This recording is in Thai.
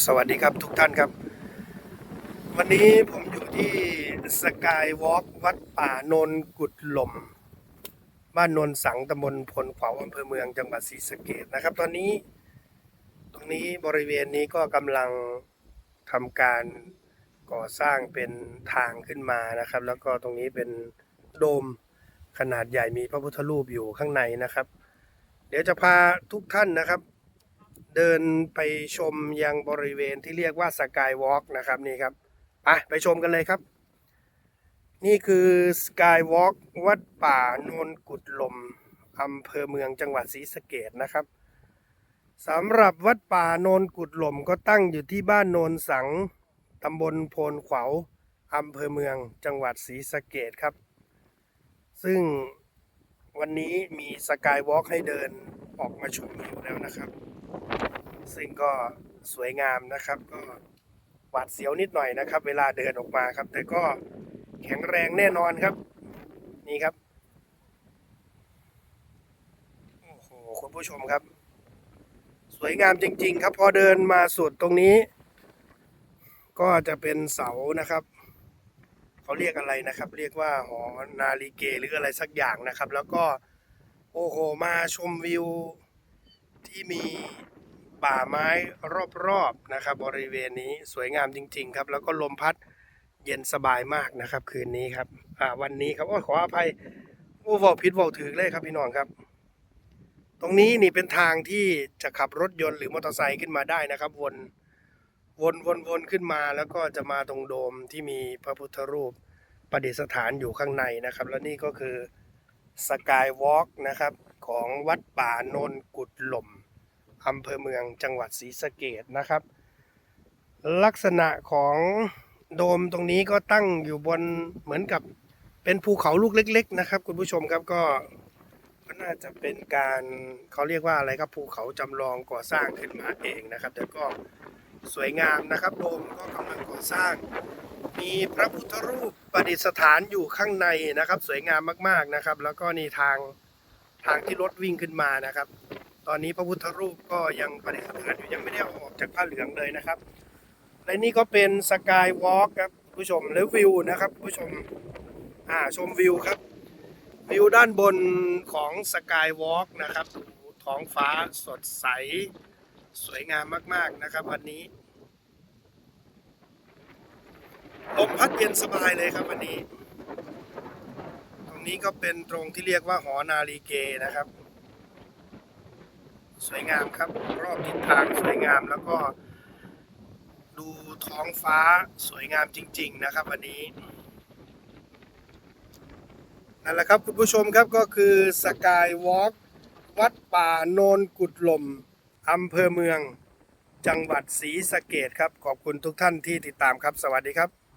สวัสดีครับทุกท่านครับ วันนี้ผมอยู่ที่สกายวอล์กวัดป่าโนนกุดหล่มบ้านโนนสังตำบลพลขวาวอำเภอเมืองจังหวัดศรีสะเกดนะครับ ตอนนี้ ตรงนี้บริเวณนี้ก็กำลังทำการก่อสร้างเป็นทางขึ้นมานะครับ แล้วก็ตรงนี้เป็นโดมขนาดใหญ่มีพระพุทธรูปอยู่ข้างในนะครับ เดี๋ยวจะพาทุกท่านนะครับ เดินไปชมยังบริเวณที่เรียกว่าสกายวอล์กนะครับนี่ครับไปไปชมกันเลยครับ นี่คือสกายวอล์กวัดป่าโนนกุดลมอำเภอเมืองจังหวัดศรีสะเกดนะครับสำหรับวัดป่าโนนกุดลมก็ตั้งอยู่ที่บ้านโนนสังตำบลโพนขวาวอำเภอเมืองจังหวัดศรีสะเกดครับ ซึ่งวันนี้มีสกายวอล์กให้เดินออกมาชมวิวแล้วนะครับ ซึ่งก็สวยงามนะครับ ก็หวาดเสียวนิดหน่อยนะครับ เวลาเดินออกมาครับ แต่ก็แข็งแรงแน่นอนครับ นี่ครับโอ้โหคุณผู้ชมครับ สวยงามจริง ๆ ครับ พอเดินมาสุดตรงนี้ ก็จะเป็นเสานะครับเขาเรียกอะไรนะครับ เรียกว่าหอนาฬิเกหรืออะไรสักอย่างนะครับ แล้วก็โอ้โหมาชมวิว ที่มีป่าไม้รอบๆนะครับ บริเวณนี้สวยงามจริง ๆ ครับ แล้วก็ลมพัดเย็นสบายมากนะครับ คืนนี้ครับอ่าวันนี้ครับโอ้ขออภัยโอ้เวอผิดเวอถือเลยครับพี่น้องครับ ตรงนี้นี่เป็นทางที่จะขับรถยนต์หรือมอเตอร์ไซค์ขึ้นมาได้นะครับ วนวนวนวนขึ้นมาแล้วก็จะมาตรงโดมที่มีพระพุทธรูปประดิษฐานอยู่ข้างในนะครับ และนี่ก็คือสกายวอล์กนะครับ ของวัดป่าโนนกุดหล่มอำเภอเมืองจังหวัดศรีสะเกดนะครับ ลักษณะของโดมตรงนี้ก็ตั้งอยู่บนเหมือนกับเป็นภูเขาลูกเล็ก ๆ นะครับ คุณผู้ชมครับก็ก็น่าจะเป็นการเขาเรียกว่าอะไรครับภูเขาจำลองก่อสร้างขึ้นมาเองนะครับแต่ก็สวยงามนะครับโดมก็กำลังก่อสร้าง มีพระพุทธรูปประดิษฐานอยู่ข้างในนะครับ สวยงามมากๆนะครับ แล้วก็นี่ทาง ทางที่รถวิ่งขึ้นมานะครับ ตอนนี้พระพุทธรูปก็ยังประดิษฐานอยู่ยังไม่ได้ออกจากผ้าเหลืองเลยนะครับ และนี่ก็เป็นสกายวอล์กครับผู้ชมและวิวนะครับผู้ชมอ่าชมวิวครับ วิวด้านบนของสกายวอล์กนะครับท้องฟ้าสดใสสวยงามมาก ๆ นะครับ วันนี้ลมพัดเย็นสบายเลยครับวันนี้ นี้ก็เป็นตรงที่เรียกว่าหอนาลีเกนะครับ สวยงามครับ รอบทิศทางสวยงามแล้วก็ดูท้องฟ้าสวยงามจริง ๆ นะครับ วันนี้นั่นแหละครับคุณผู้ชมครับก็คือสกายวอล์กวัดป่าโนนกุดลมอำเภอเมือง จังหวัดศรีสะเกดครับ ขอบคุณทุกท่านที่ติดตามครับ สวัสดีครับ